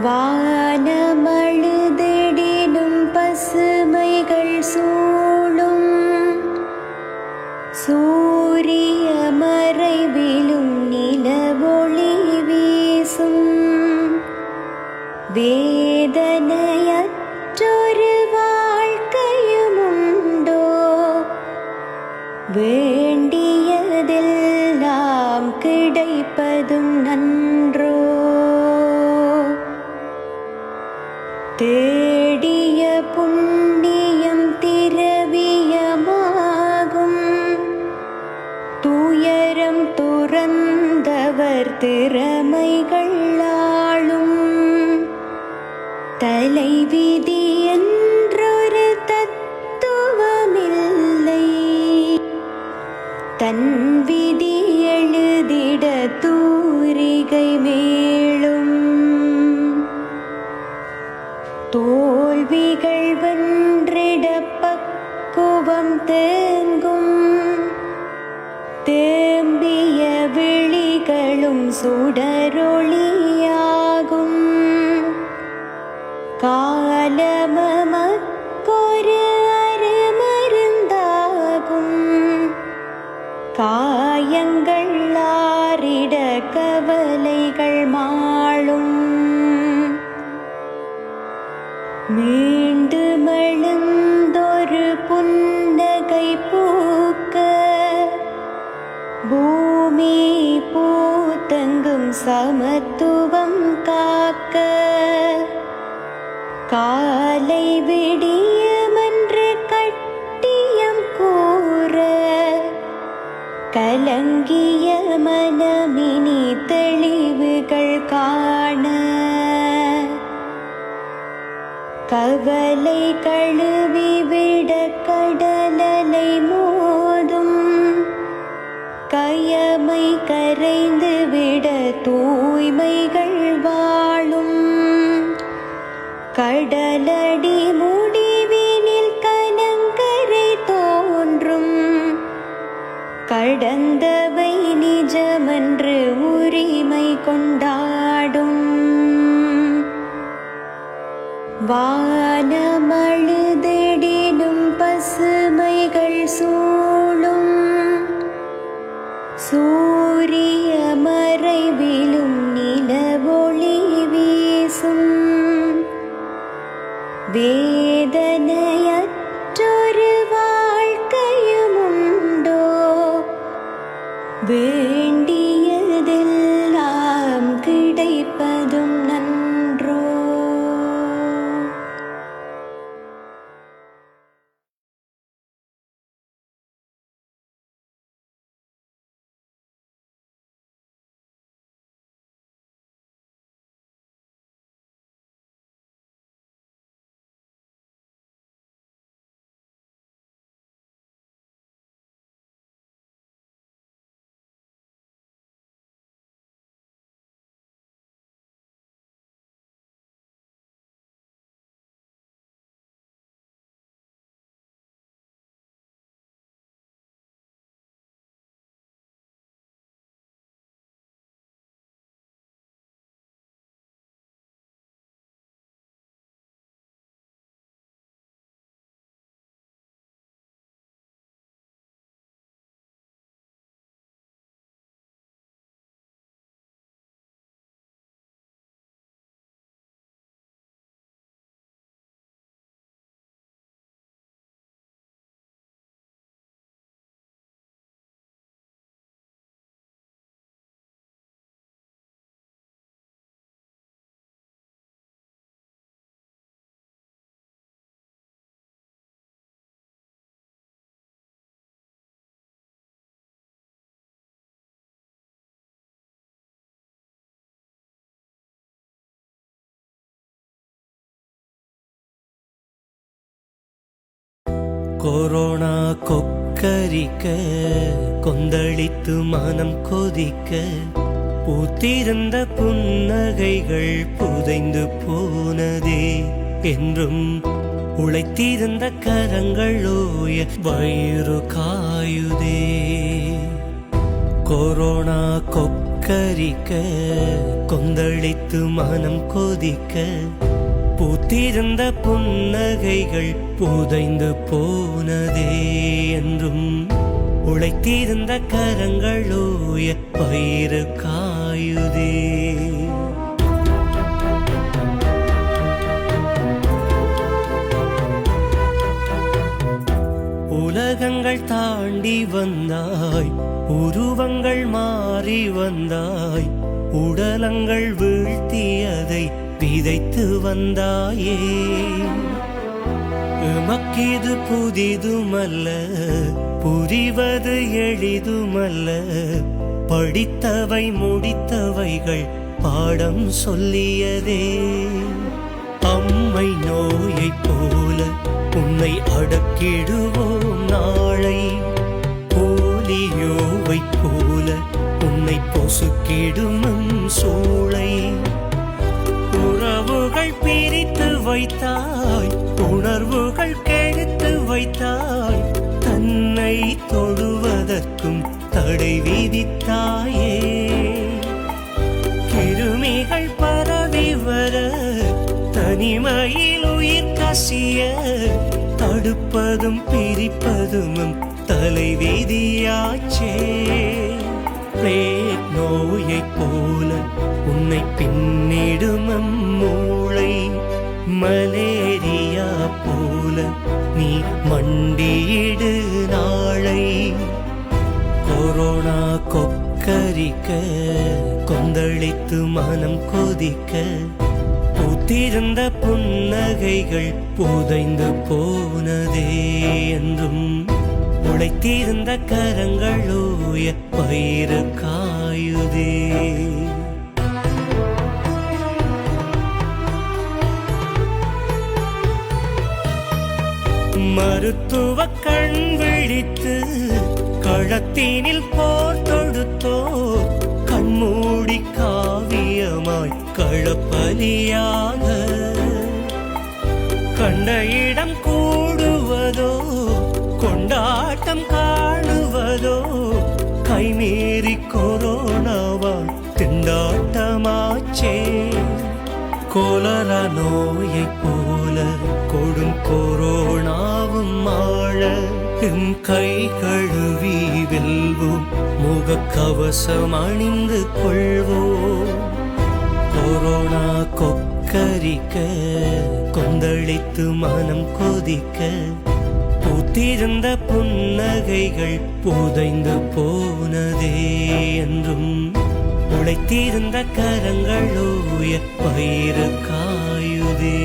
வானமழுதிடினும் பசுமைகள் சூழும். சூரிய மறைவிலும் நிலவொளி வீசும். வேதனை தேடிய புண்ணியம் திரவியமாகும். துயரம் துறந்தவர் திறமைகள் ஆளும். தலைவிதி தோல்விகள் வென்றிட பக்குவம் தேங்கும். தேம்பிய விழிகளும் சுடரொளியாகும். காலமமக்கொரு அருமருந்தாகும். கா மீண்டு மழுந்தொரு புன்னகை பூக்க பூமி பூத்தங்கும் சமத்துவம் காக்க காலை விடி கவலை கழுவி விட கடலலை மோதும். கயமை கரைந்து விட தூய்மைகள் வாழும். கடலடி முடிவினில் கலங்கரை தோன்றும். கடந்தவை நிஜமன்று உரிமை கொண்டாடும். வா கொரோனா கொக்கரிக்க கொந்தளித்து மனம் கொதிக்க பூத்திருந்த புன்னகைகள் புதைந்து போனதே என்றும் உழைத்திருந்த கரங்களோய வயிறு காயுதே. கொரோனா கொக்கரிக்க கொந்தளித்து மனம் கொதிக்க பூத்திருந்த புன்னகைகள் புதைந்து போனதே என்றும் உழைத்திருந்த கரங்களோய பயிறு காயுதே. உலகங்கள் தாண்டி வந்தாய் உருவங்கள் மாறி வந்தாய் உடலங்கள் வீழ்த்தியதை விதைத்து வந்தாயே. உமக்கிது புதிதுமல்ல புரிவது எளிதுமல்ல. படித்தவை முடித்தவைகள் பாடம் சொல்லியதே. அம்மை நோயைப் போல உன்னை அடக்கிடுவோம் நாளை. போலியோவைப் போல உன்னை பொசுக்கிடும் சூளை. உறவுகள் பிரித்து வைத்தாய் உணர்வுகள் கெடுத்து வைத்தாய் தன்னை தொடுவதற்கும் தடை விதித்தாயே. கிருமிகள் பரவி வர தனிமையில் உயிர் கசிய தடுப்பதும் பிரிப்பதும் தலை விதியாச்சே. பிளேக் நோயைப் போல உன்னை பின் மலேரியா போல நீ மண்டியிடு நாளை. கொரோனா கொக்கரிக்க கொந்தளித்து மனம் கொதிக்க. பூத்திருந்த புன்னகைகள் புதைந்து போனதே என்றும் உழைத்திருந்த கரங்களோய பயிறு காயுதே. மருத்துவ கண் விழித்து களத்தினில் போர் தொடுத்தோ கண்மூடி காவியமாய் களப்பலியாக. கண்ட இடம் கூடுவதோ கொண்டாட்டம் காணுவதோ கைமீறி கொரோனாவால் திண்டாட்டமாச்சே. கோலரா நோயை போல கொடும் கொரோனாவும் ஆழ. எம் கை கழுவி வெல்வோம் முகக்கவசம் அணிந்து கொள்வோம். கொரோனா கொக்கரிக்க கொந்தளித்து மனம் கொதிக்க. பூத்திருந்த புன்னகைகள் புதைந்து போனதே என்றும் உழைத்திருந்த கரங்களோய பயிறு காயுதே.